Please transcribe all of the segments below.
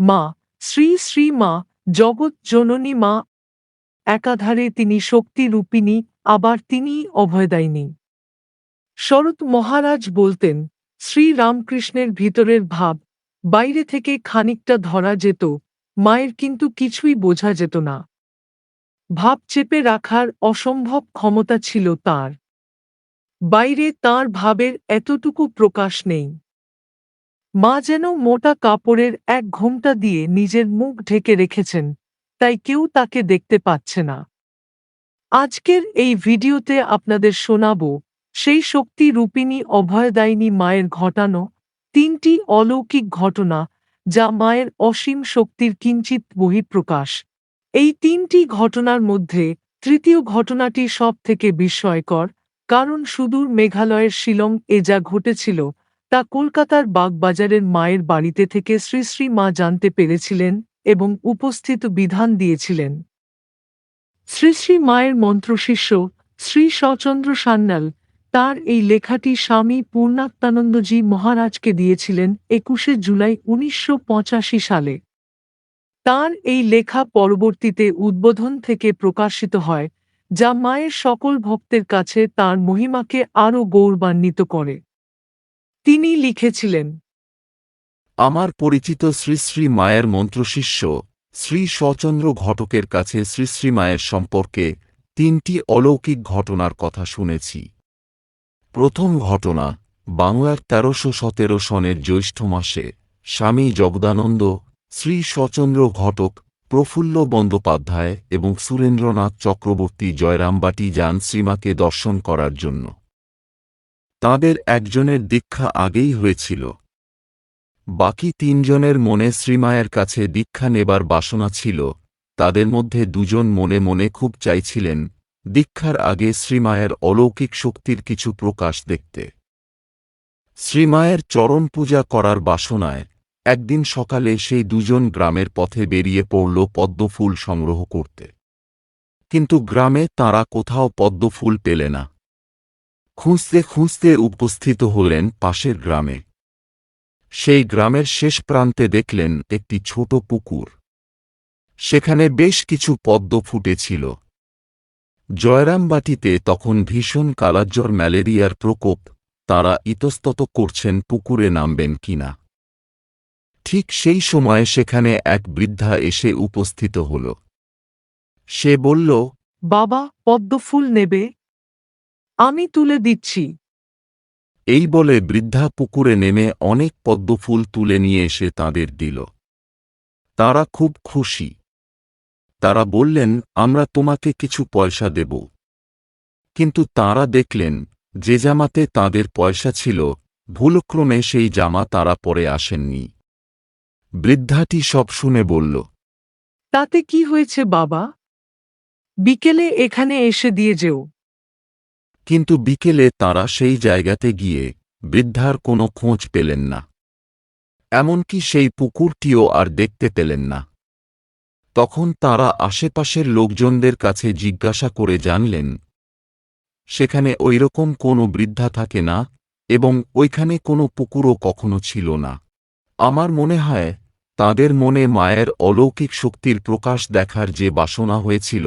মা, শ্রী শ্রী মা, জগৎ জননী মা। একাধারে তিনি শক্তিরূপিণী আবার তিনি অভয়দায়িনী। শরৎ মহারাজ বলতেন, শ্রী রামকৃষ্ণের ভিতরের ভাব, বাইরে থেকে খানিকটা ধরা যেত, মায়ের কিন্তু কিছুই বোঝা যেত না। ভাব চেপে রাখার অসম্ভব ক্ষমতা ছিল তার। বাইরে তার ভাবের এতটুকু প্রকাশ নেই। মা যেন মোটা কাপড়ের এক ঘোমটা দিয়ে নিজের মুখ ঢেকে রেখেছেন, তাই কেউ তাকে দেখতে পাচ্ছে না। আজকের এই ভিডিওতে আপনাদের শোনাব, সেই শক্তি রূপিণী অভয়দায়িনী মায়ের ঘটানো তিনটি অলৌকিক ঘটনা যা মায়ের অসীম শক্তির কিঞ্চিত বহিঃপ্রকাশ। এই তিনটি ঘটনার মধ্যে তৃতীয় ঘটনাটি সব থেকে বিস্ময়কর, কারণ সুদূর মেঘালয়ের শিলং এ যা ঘটেছিল তা কলকাতার বাগবাজারের মায়ের বাড়িতে থেকে শ্রী শ্রী মা জানতে পেরেছিলেন এবং উপস্থিত বিধান দিয়েছিলেন। শ্রী শ্রী মায়ের মন্ত্রশিষ্য শ্রী শচন্দ্র সান্যাল তার এই লেখাটি স্বামী পূর্ণাত্মানন্দজি মহারাজকে দিয়েছিলেন একুশে জুলাই উনিশশো পঁচাশি সালে। তার এই লেখা পরবর্তীতে উদ্বোধন থেকে প্রকাশিত হয়, যা মায়ের সকল ভক্তের কাছে তার মহিমাকে আরও গৌরবান্বিত করে। তিনি লিখেছিলেন, আমার পরিচিত শ্রী শ্রী মায়ের মন্ত্রশিষ্য শ্রী শচন্দ্র ঘটকের কাছে শ্রী শ্রী মায়ের সম্পর্কে তিনটি অলৌকিক ঘটনার কথা শুনেছি। প্রথম ঘটনা, বাংলার তেরোশো সতেরো সনের জ্যৈষ্ঠ মাসে স্বামী জগদানন্দ, শ্রী শচন্দ্র ঘটক, প্রফুল্ল বন্দ্যোপাধ্যায় এবং সুরেন্দ্রনাথ চক্রবর্তী জয়রামবাটি যান শ্রীমাকে দর্শন করার জন্য। তাঁদের একজনের দীক্ষা আগেই হয়েছিল। বাকি তিনজনের মনে শ্রীমায়ের কাছে দীক্ষা নেবার বাসনা ছিল। তাদের মধ্যে দুজন মনে মনে খুব চাইছিলেন, দীক্ষার আগে শ্রীমায়ের অলৌকিক শক্তির কিছু প্রকাশ দেখতে। শ্রীমায়ের চরণ পূজা করার বাসনায় একদিন সকালে সেই দুজন গ্রামের পথে বেরিয়ে পড়ল পদ্মফুল সংগ্রহ করতে। কিন্তু গ্রামে তারা কোথাও পদ্মফুল পেলে না। খুঁজতে খুঁজতে উপস্থিত হলেন পাশের গ্রামে। সেই গ্রামের শেষ প্রান্তে দেখলেন একটি ছোট পুকুর। সেখানে বেশ কিছু পদ্ম ফুটেছিল। জয়রামবাটিতে তখন ভীষণ কালাজ্বর ম্যালেরিয়ার প্রকোপ, তারা ইতস্তত করছেন পুকুরে নামবেন কিনা। ঠিক সেই সময় সেখানে এক বৃদ্ধা এসে উপস্থিত হল। সে বলল, বাবা পদ্মফুল নেবে? আমি তুলে দিচ্ছি। এই বলে বৃদ্ধা পুকুরে নেমে অনেক পদ্মফুল তুলে নিয়ে এসে তাদের দিল। তারা খুব খুশি। তারা বললেন আমরা তোমাকে কিছু পয়সা দেব। কিন্তু তারা দেখলেন যে জামাতে তাদের পয়সা ছিল ভুলক্রমে সেই জামা তারা পরে আসেননি। বৃদ্ধাটি সব শুনে বলল তাতে কি হয়েছে বাবা? বিকেলে এখানে এসে দিয়ে যেও। কিন্তু বিকেলে তারা সেই জায়গাতে গিয়ে বৃদ্ধার কোনো খোঁজ পেলেন না। এমনকি সেই পুকুরটিও আর দেখতে পেলেন না। তখন তারা আশেপাশের লোকজনদের কাছে জিজ্ঞাসা করে জানলেন, সেখানে ওইরকম কোনো বৃদ্ধা থাকে না এবং ওইখানে কোনো পুকুরও কখনো ছিল না। আমার মনে হয় তাদের মনে মায়ের অলৌকিক শক্তির প্রকাশ দেখার যে বাসনা হয়েছিল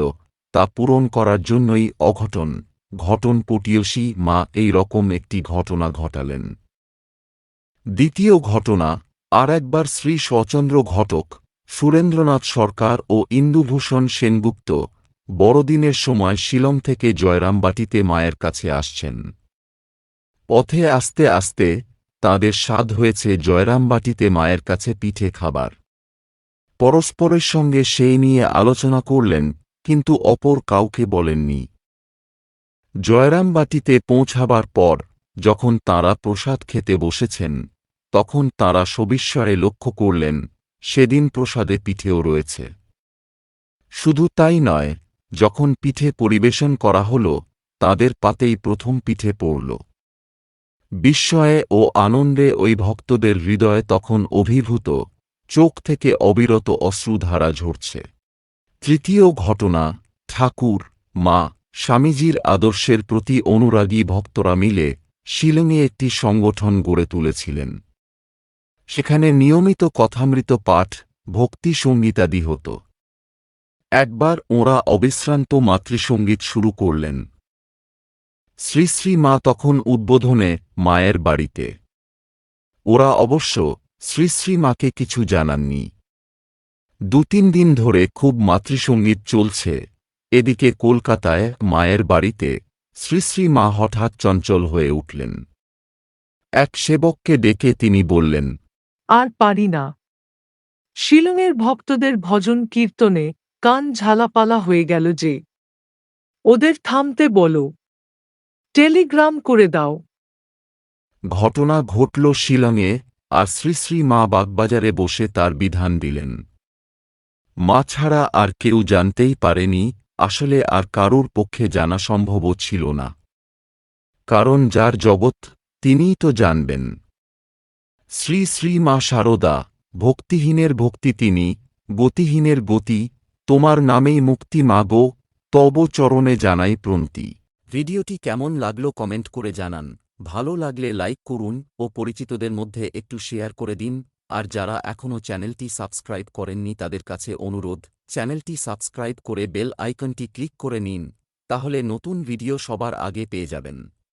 তা পূরণ করার জন্যই অঘটন। ঘটন পটীয়সী মা, এই রকম একটি ঘটনা ঘটালেন। দ্বিতীয় ঘটনা, আর একবার শ্রী শচন্দ্র ঘটক, সুরেন্দ্রনাথ সরকার ও ইন্দুভূষণ সেনগুপ্ত, বড়দিনের সময় শিলং থেকে জয়রামবাটিতে মায়ের কাছে আসছেন। পথে আসতে আসতে তাদের স্বাদ হয়েছে জয়রামবাটিতে মায়ের কাছে পিঠে খাবার। পরস্পরের সঙ্গে সেই নিয়ে আলোচনা করলেন, কিন্তু অপর কাউকে বলেননি। জয়রামবাটিতে পৌঁছাবার পর, যখন তাঁরা প্রসাদ খেতে বসেছেন, তখন তাঁরা সবিস্ময়ে লক্ষ্য করলেন, সেদিন প্রসাদে পিঠেও রয়েছে। শুধু তাই নয়, যখন পিঠে পরিবেশন করা হল, তাদের পাতেই প্রথম পিঠে পড়ল। বিস্ময়ে ও আনন্দে ওই ভক্তদের হৃদয় তখন অভিভূত, চোখ থেকে অবিরত অশ্রুধারা ঝরছে। তৃতীয় ঘটনা, ঠাকুর, মা স্বামীজির আদর্শের প্রতি অনুরাগী ভক্তরা মিলে শিলংয়ে একটি সংগঠন গড়ে তুলেছিলেন। সেখানে নিয়মিত কথামৃত পাঠ, ভক্তি সঙ্গীতাদি হতো। একবার ওঁরা অবিশ্রান্ত মাতৃসঙ্গীত শুরু করলেন। শ্রী শ্রী মা তখন উদ্বোধনে মায়ের বাড়িতে। ওরা অবশ্য শ্রী শ্রী মাকে কিছু জানাননি। দু তিন দিন ধরে খুব মাতৃসঙ্গীত চলছে। এদিকে কলকাতায় মায়ের বাড়িতে শ্রী শ্রী মা হঠাৎ চঞ্চল হয়ে উঠলেন। এক সেবককে ডেকে তিনি বললেন আর পারি না। শিলংয়ের ভক্তদের ভজন কীর্তনে কান ঝালাপালা হয়ে গেল যে। ওদের থামতে বলো। টেলিগ্রাম করে দাও। ঘটনা ঘটল শিলংয়ে আর শ্রী শ্রী মা বাগবাজারে বসে তার বিধান দিলেন। মা ছাড়া আর কেউ জানতেই পারেনি আসলে আর কারুর পক্ষে জানা সম্ভবও ছিল না। কারণ যার জগৎ, তিনিই তো জানবেন। শ্রী শ্রী মা শারদা ভক্তিহীনের ভক্তি তিনি, গতিহীনের গতি, তোমার নামেই মুক্তি মাগো তব চরণে জানাই প্রন্তি ভিডিওটি কেমন লাগল কমেন্ট করে জানান। ভালো লাগলে লাইক করুন ও পরিচিতদের মধ্যে একটু শেয়ার করে দিন। আর যারা এখনও চ্যানেলটি সাবস্ক্রাইব করেননি তাদের কাছে অনুরোধ, চ্যানেলটি সাবস্ক্রাইব করে বেল আইকনটি ক্লিক করে নিন, তাহলে নতুন ভিডিও সবার আগে পেয়ে যাবেন।